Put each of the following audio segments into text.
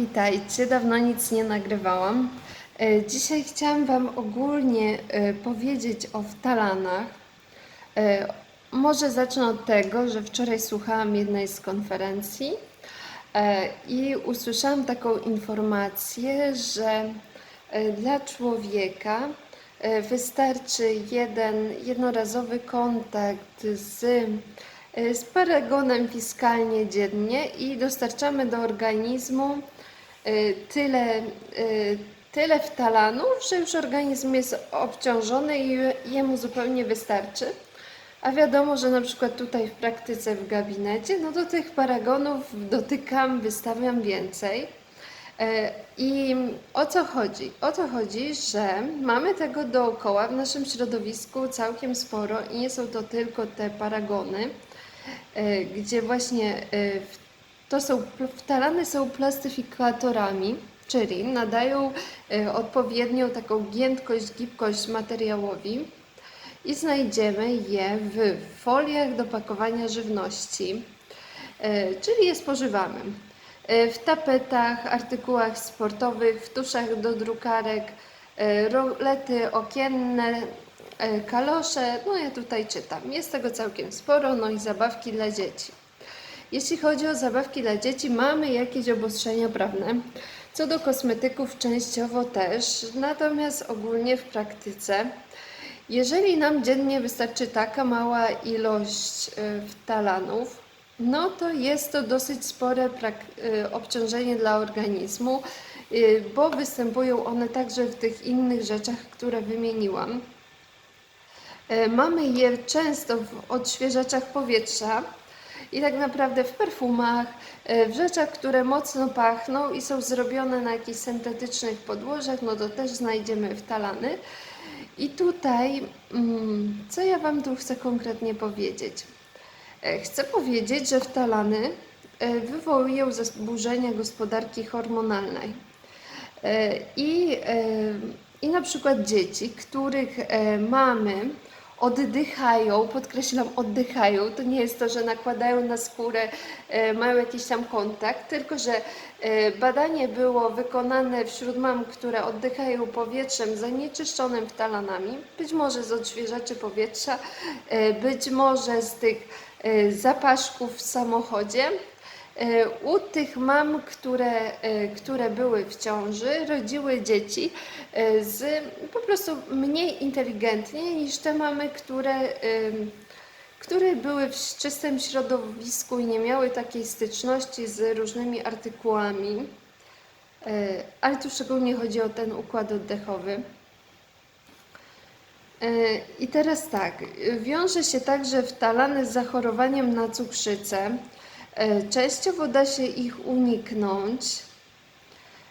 Witajcie, dawno nic nie nagrywałam. E, Dzisiaj chciałam Wam ogólnie e, powiedzieć o wtalanach. E, Może zacznę od tego, że wczoraj słuchałam jednej z konferencji i usłyszałam taką informację, że dla człowieka wystarczy jeden jednorazowy kontakt z, z paragonem fiskalnie dziennie i dostarczamy do organizmu tyle, e, tyle wtalanów, że już organizm jest obciążony i jemu zupełnie wystarczy. A wiadomo, że na przykład tutaj w praktyce w gabinecie, no do tych paragonów dotykam, wystawiam więcej. E, I o co chodzi? O to chodzi, że mamy tego dookoła w naszym środowisku całkiem sporo i nie są to tylko te paragony, e, gdzie właśnie e, w- to są, wtalane są plastyfikatorami, czyli nadają e, odpowiednią taką giętkość, gibkość materiałowi i znajdziemy je w foliach do pakowania żywności, e, czyli je spożywamy. E, W tapetach, artykułach sportowych, w tuszach do drukarek, rolety okienne, kalosze. No ja tutaj czytam. Jest tego całkiem sporo, no i zabawki dla dzieci. Jeśli chodzi o zabawki dla dzieci, mamy jakieś obostrzenia prawne. Co do kosmetyków, częściowo też, natomiast ogólnie w praktyce, jeżeli nam dziennie wystarczy taka mała ilość y, wtalanów, no to jest to dosyć spore y, obciążenie dla organizmu, y, bo występują one także w tych innych rzeczach, które wymieniłam. E, Mamy je często w odświeżaczach powietrza i tak naprawdę w perfumach, e, w rzeczach, które mocno pachną i są zrobione na jakichś syntetycznych podłożach, no to też znajdziemy wtalany. I tutaj, mm, co ja Wam tu chcę konkretnie powiedzieć? E, Chcę powiedzieć, że wtalany e, wywołują zaburzenia gospodarki hormonalnej. I, I na przykład dzieci, których mamy oddychają, podkreślam, oddychają, to nie jest to, że nakładają na skórę, e, mają jakiś tam kontakt, tylko że e, badanie było wykonane wśród mam, które oddychają powietrzem zanieczyszczonym wtalanami, być może z odświeżaczy powietrza, e, być może z tych zapaszków w samochodzie. E, U tych mam, które, e, które były w ciąży, rodziły dzieci e, z po prostu mniej inteligentnie niż te mamy, które, które były w czystym środowisku i nie miały takiej styczności z różnymi artykułami. Ale tu szczególnie chodzi o ten układ oddechowy. I teraz tak, wiąże się także wtalane z zachorowaniem na cukrzycę. E, Częściowo da się ich uniknąć.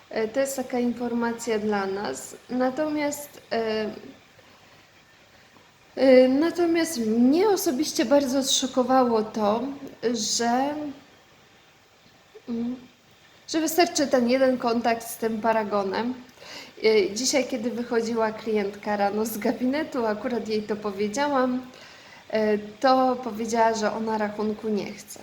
E, To jest taka informacja dla nas. Natomiast, e, natomiast mnie osobiście bardzo zszokowało to, że, mm, że wystarczy ten jeden kontakt z tym paragonem. Dzisiaj, kiedy wychodziła klientka rano z gabinetu, akurat jej to powiedziałam, to powiedziała, że ona rachunku nie chce.